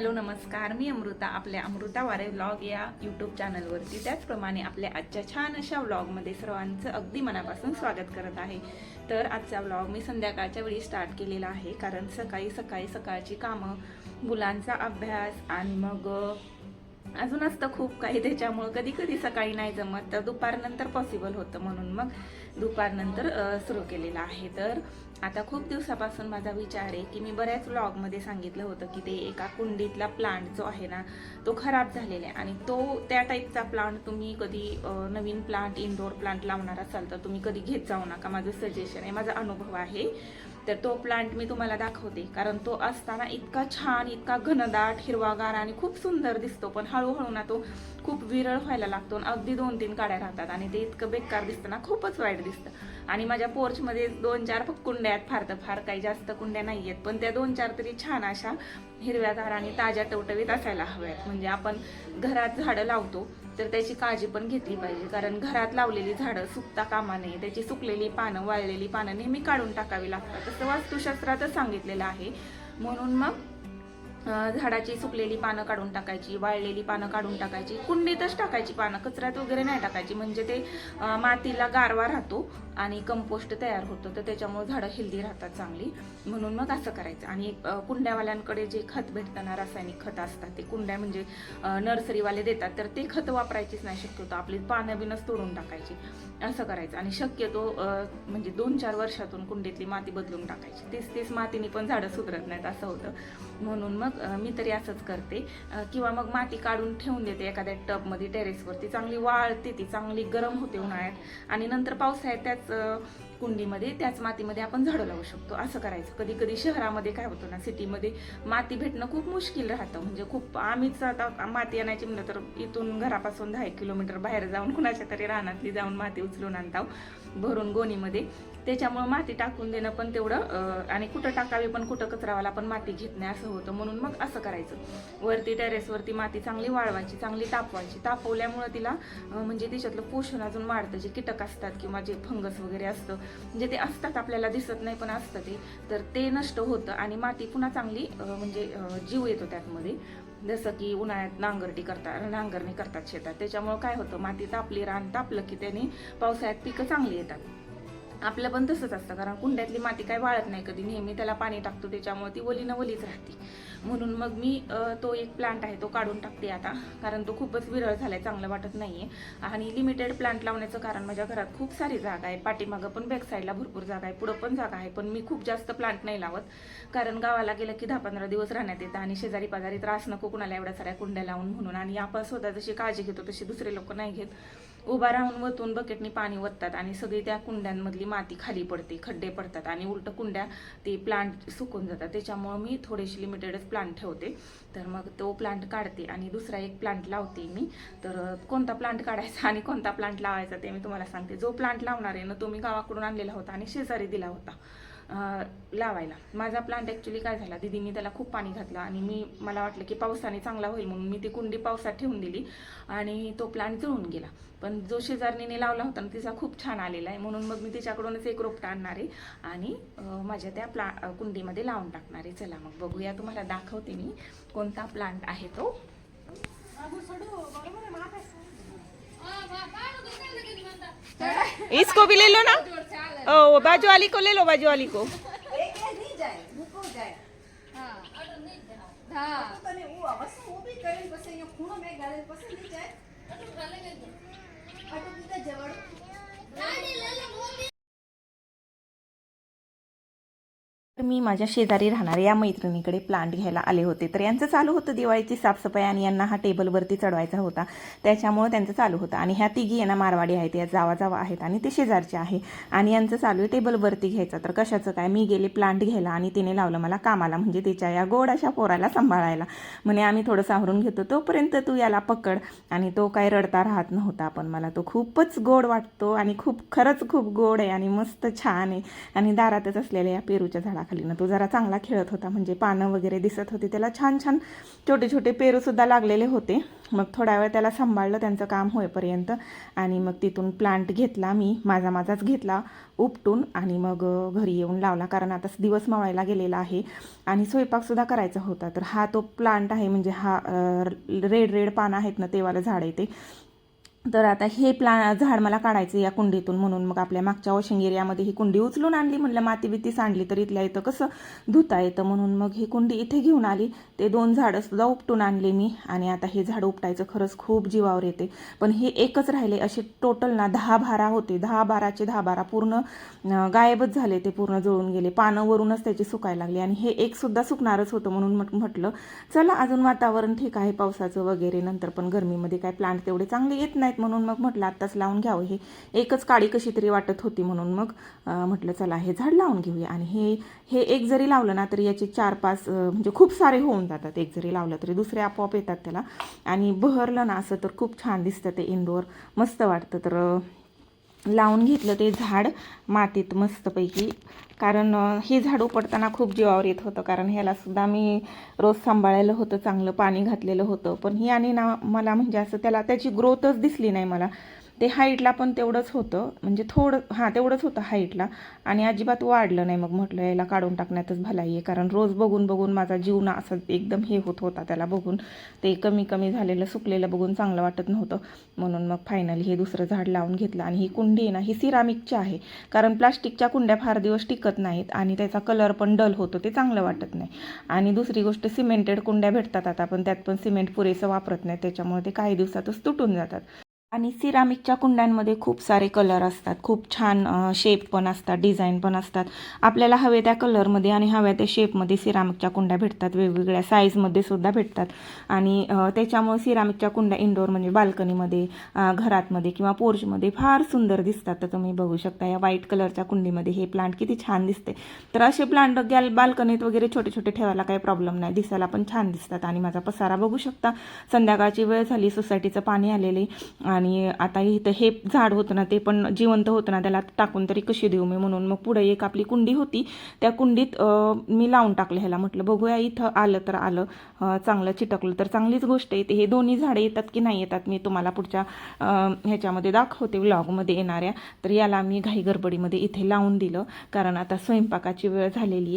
Hello नमस्कार. मी अमृता आपल्या अमृता वारे व्लॉग या यूट्यूब चॅनलवरती त्याचप्रमाणे आपल्या आजच्या छान अशा व्लॉगमध्ये सर्वांचं अगदी मनापासून स्वागत करत आहे. तर आजचा व्लॉग मी संध्याकाळच्या वेळी स्टार्ट केलेला आहे. कारण सकाळी सकाळी सकाळची कामं मुलांचा अभ्यास आणि मग अजून असतं खूप काही. त्याच्यामुळं कधी कधी सकाळी नाही जमत तर दुपारनंतर पॉसिबल होतं म्हणून मग दुपारनंतर सुरू केलेलं आहे. तर आता खूप दिवसापासून माझा विचार आहे की मी बऱ्याच व्लॉगमध्ये सांगितलं होतं की ते एका कुंडीतला प्लांट जो आहे ना तो खराब झालेला आहे. आणि तो त्या टाईपचा प्लांट तुम्ही कधी नवीन प्लांट इनडोअर प्लांट लावणार असाल तर तुम्ही कधी घेत जाऊ नका. माझं सजेशन आहे माझा अनुभव आहे. तर तो प्लांट मी तुम्हाला दाखवते. कारण तो असताना इतका छान इतका घनदाट हिरवागार आणि खूप सुंदर दिसतो. पण हळूहळू ना तो खूप विरळ व्हायला लागतो आणि अगदी दोन तीन काड्या राहतात आणि ते इतकं बेकार दिसतं ना खूपच वाईट दिसतं. आणि माझ्या पोर्चमध्ये दोन चार कुंड्या आहेत. फार तर फार काही जास्त कुंड्या नाही आहेत. पण त्या दोन चार तरी छान अशा हिरव्यागार आणि ताज्या टवटवीत असायला हव्यात. म्हणजे आपण घरात झाडं लावतो तर त्याची काळजी पण घेतली पाहिजे. कारण घरात लावलेली झाडं सुकता कामा नये. त्याची सुकलेली पानं वाळलेली पानं नेहमी काढून टाकावी लागतात. तसं वास्तुशास्त्रातच सांगितलेलं आहे. म्हणून मग झाडाची सुकलेली पानं काढून टाकायची वाळलेली पानं काढून टाकायची कुंडीतच टाकायची पानं कचऱ्यात वगैरे नाही टाकायची. म्हणजे ते मातीला गारवा राहतो आणि कंपोस्ट तयार होतं. तर त्याच्यामुळे झाडं हेल्दी राहतात चांगली. म्हणून मग असं करायचं. आणि कुंड्यावाल्यांकडे जे खत भेटतं ना रासायनिक खत असतात ते कुंड्या म्हणजे नर्सरीवाले देतात तर ते खत वापरायचीच नाही शक्यतो. आपली पानं बिनच तोडून टाकायची. असं करायचं. आणि शक्यतो म्हणजे दोन चार वर्षातून कुंडीतली माती बदलून टाकायची. तेच तेच मातीने पण झाडं सुधरत नाहीत असं होतं. म्हणून मग मग मी तरी असंच करते. किंवा मग माती काढून ठेवून देते एखाद्या टबमध्ये टेरेसवरती चांगली वाळते ती चांगली गरम होते उन्हाळ्यात. आणि नंतर पावसाळ्यात त्याच कुंडीमध्ये त्याच मातीमध्ये आपण झाडं लावू शकतो. असं करायचं. कधी कधी शहरामध्ये काय होतं ना सिटीमध्ये माती भेटणं खूप मुश्किल राहतं. म्हणजे खूप आम्हीच आता माती आणायची म्हणलं तर इथून घरापासून दहा एक किलोमीटर बाहेर जाऊन कुणाच्या तरी रानातली जाऊन माती उचलून आणताव भरून गोणीमध्ये. त्याच्यामुळं माती टाकून देणं पण तेवढं आणि कुठं टाकावी पण कुठं कचरावाला पण माती घेत नाही असं होतं. म्हणून मग असं करायचं. वरती टेरेसवरती माती चांगली वाळवायची चांगली तापवायची. तापवल्यामुळं तिला म्हणजे तिच्यातलं पोषण अजून वाढतं. जे कीटक असतात किंवा जे फंगस वगैरे असतं म्हणजे ते असतात आपल्याला दिसत नाही पण असतं ते. तर ते नष्ट होतं आणि माती पुन्हा चांगली म्हणजे जीव येतो त्यातमध्ये. जसं की उन्हाळ्यात नांगरटी करतात नांगरणी करतात शेतात. त्याच्यामुळं काय होतं माती तापली रान तापलं की त्याने पावसाळ्यात पिकं चांगली येतात. आपलं पण तसंच असतं कारण कुंड्यातली माती काय वाळत नाही कधी. नेहमी त्याला पाणी टाकतो त्याच्यामुळे ती ओली न ओलीच राहते. म्हणून मग मी तो एक प्लांट आहे तो काढून टाकते आता कारण तो खूपच विरळ झालाय चांगलं वाटत नाहीये. आणि लिमिटेड प्लांट लावण्याचं कारण माझ्या घरात खूप सारी जागा आहे. पाठीमागं पण बॅक साईडला भरपूर जागा आहे पुढं पण जागा आहे पण मी खूप जास्त प्लांट नाही लावत. कारण गावाला गेलं की दहा पंधरा दिवस राहण्यात येतं आणि शेजारी पाजारी त्रास नको कुणाला एवढ्या साऱ्या कुंड्या लावून म्हणून. आणि आपण स्वतः जशी काळजी घेतो तशी दुसरे लोक नाही घेत. उभा राहून वतून बकेटनी पाणी वततात आणि सगळी त्या कुंड्यांमधली माती खाली पडते खड्डे पडतात आणि उलट कुंड्या ते प्लांट सुकून जातात. त्याच्यामुळं मी थोडेशी लिमिटेडच प्लांट ठेवते. तर मग तो प्लांट काढते आणि दुसरा एक प्लांट लावते मी. तर कोणता प्लांट काढायचा आणि कोणता प्लांट लावायचा ते मी तुम्हाला सांगते. जो प्लांट लावणार आहे ना तो मी गावाकडून आणलेला होता आणि शेजारी दिला होता. लावायला माझा प्लांट ॲक्च्युली काय झाला दिदींनी त्याला खूप पाणी घातलं आणि मी मला वाटलं की पावसाने चांगला होईल म्हणून मी ती कुंडी पावसात ठेवून दिली आणि तो प्लांट जळून गेला पण जो शेजारणीने लावला होता ना तिचा खूप छान आलेला आहे म्हणून मग मी तिच्याकडूनच एक रोपटा आणणार आहे आणि माझ्या त्या प्ला कुंडीमध्ये लावून टाकणार आहे चला मग बघूया तुम्हाला दाखवते मी कोणता प्लांट आहे तो इसको भी ले लो ना ओ बाजू वाली को ले लो बाजू वाली को એક मी माझ्या शेजारी राहणाऱ्या या मैत्रिणीकडे प्लांट घ्यायला आले होते. तर यांचं चालू होतं दिवाळीची साफसफाई आणि यांना हा टेबलवरती चढवायचा होता. त्याच्यामुळं त्यांचं चालू होतं. आणि ह्या तिघी यांना मारवाडी आहेत या जावा जावा आहेत आणि ते शेजारचे आहे. आणि यांचं चालू आहे टेबलवरती घ्यायचं. तर कशाचं काय? मी गेले प्लांट घ्यायला आणि तिने लावलं मला कामाला म्हणजे तिच्या या गोड अशा पोराला सांभाळायला. म्हणे आम्ही थोडं सावरून घेतो. तोपर्यंत तू याला पकड. आणि तो काय रडता राहत नव्हता पण मला तो खूपच गोड वाटतो आणि खूप खरंच खूप गोड आहे आणि मस्त छान आहे. आणि दारातच असलेल्या या पेरूच्या झाडाखाली खाली ना तो जरा चांगला खेळत होता म्हणजे पानं वगैरे दिसत होती त्याला छान छान छोटे छोटे पेरूसुद्धा लागलेले होते. मग थोडा वेळ त्याला सांभाळलं त्यांचं काम होईपर्यंत आणि मग तिथून प्लांट घेतला मी माझा माझाच घेतला उपटून आणि मग घरी येऊन लावला कारण आता दिवस मावळायला गेलेला आहे आणि स्वयंपाकसुद्धा करायचा होता. तर हा तो प्लांट आहे म्हणजे हा रेड रेड पानं आहेत ना तेवालं झाड आहे ते. तर आता हे प्ला झाड मला काढायचं या कुंडीतून म्हणून. मग आपल्या मागच्या वॉशिंग एरियामध्ये ही कुंडी उचलून आणली. म्हणलं माती बिती सांडली तर इथल्या इथं कसं धुता येतं म्हणून मग ही कुंडी इथे घेऊन आली. ते दोन झाडं सुद्धा उपटून आणले मी. आणि आता हे झाड उपटायचं खरंच खूप जीवावर येते. पण हे एकच राहिले असे टोटल ना दहा बारा होते. दहा बाराचे दहा बारा पूर्ण गायबच झाले ते पूर्ण जळून गेले. पानं वरूनच त्याची सुकायला लागली. आणि हे एक सुद्धा सुकणारच होतं म्हणून म्हट- म्हटलं चला अजून वातावरण ठीक आहे पावसाचं वगैरे. नंतर पण गरमीमध्ये काय प्लांट तेवढे चांगले येत नाही आहेत म्हणून मग म्हटलं आत्ताच लावून घ्यावं. हे एकच काळी कशी तरी वाटत होती म्हणून मग म्हटलं चला हे झाड लावून घेऊया. आणि हे हे एक जरी लावलं ना तरी याचे चार पाच म्हणजे खूप सारे होऊन जातात. एक जरी लावलं तरी दुसरे आपोआप येतात त्याला. आणि बहरलं ना असं तर खूप छान दिसतं ते इंडोर मस्त वाटतं. तर लावून घेतलं ते झाड मातीत मस्तपैकी. कारण हे झाड उपटताना खूप जीवावर येत होतं. कारण ह्याला सुद्धा मी रोज सांभाळलेलं होतं चांगलं पाणी घातलेलं होतं. पण ही आणि ना मला म्हणजे असं त्याला त्याची ग्रोथच दिसली नाही मला. ते हाईटला पण तेवढंच होतं. म्हणजे थोडं हां तेवढंच होतं हाईटला आणि अजिबात वाढलं नाही. मग म्हटलं याला काढून टाकण्यातच भलाई आहे. कारण रोज बघून बघून माझा जीव ना असं एकदम हे होत होता त्याला बघून. ते कमी कमी झालेलं सुकलेलं बघून चांगलं वाटत नव्हतं. म्हणून मग फायनली हे दुसरं झाड लावून घेतलं. आणि ही कुंडी आहे ना ही सिरामिकची आहे. कारण प्लास्टिकच्या कुंड्या फार दिवस टिकत नाहीत. आणि त्याचा कलर पण डल होतो. ते चांगलं वाटत नाही. आणि दुसरी गोष्ट सिमेंटेड कुंड्या भेटतात आता. पण त्यात पण सिमेंट पुरेसं वापरत नाही त्याच्यामुळे ते काही दिवसातच तुटून जातात. आणि सिरामिकच्या कुंड्यांमध्ये खूप सारे कलर असतात. खूप छान शेप पण असतात डिझाईन पण असतात. आपल्याला हवे त्या कलरमध्ये आणि हव्या त्या शेपमध्ये सिरामिकच्या कुंड्या भेटतात. वेगवेगळ्या साईजमध्ये सुद्धा भेटतात. आणि त्याच्यामुळे सिरामिकच्या कुंड्या इंडोर म्हणजे बाल्कनीमध्ये घरातमध्ये किंवा पोर्चमध्ये फार सुंदर दिसतात. तर तुम्ही बघू शकता या व्हाईट कलरच्या कुंडीमध्ये हे प्लांट किती छान दिसते. तर असे प्लांट गॅल बाल्कनीत वगैरे छोटे छोटे ठेवायला काही प्रॉब्लेम नाही. दिसायला पण छान दिसतात. आणि माझा पसारा बघू शकता. संध्याकाळची वेळ झाली सोसायटीचं पाणी आलेले. आणि आता इथं हे झाड होतं ना ते पण जिवंत होतं ना त्याला टाकून तरी कशी देऊ मी म्हणून. मग पुढे एक आपली कुंडी होती त्या कुंडीत मी लावून टाकलं ह्याला. म्हटलं बघूया इथं आलं तर आलं चांगलं चिटकलं तर चांगलीच गोष्ट आहे. हे दोन्ही झाडे येतात की नाही येतात मी तुम्हाला पुढच्या ह्याच्यामध्ये दाखवते व्लॉगमध्ये येणाऱ्या. तर याला मी घाई गडबडीमध्ये इथे लावून दिलं कारण आता स्वयंपाकाची वेळ झालेली आहे.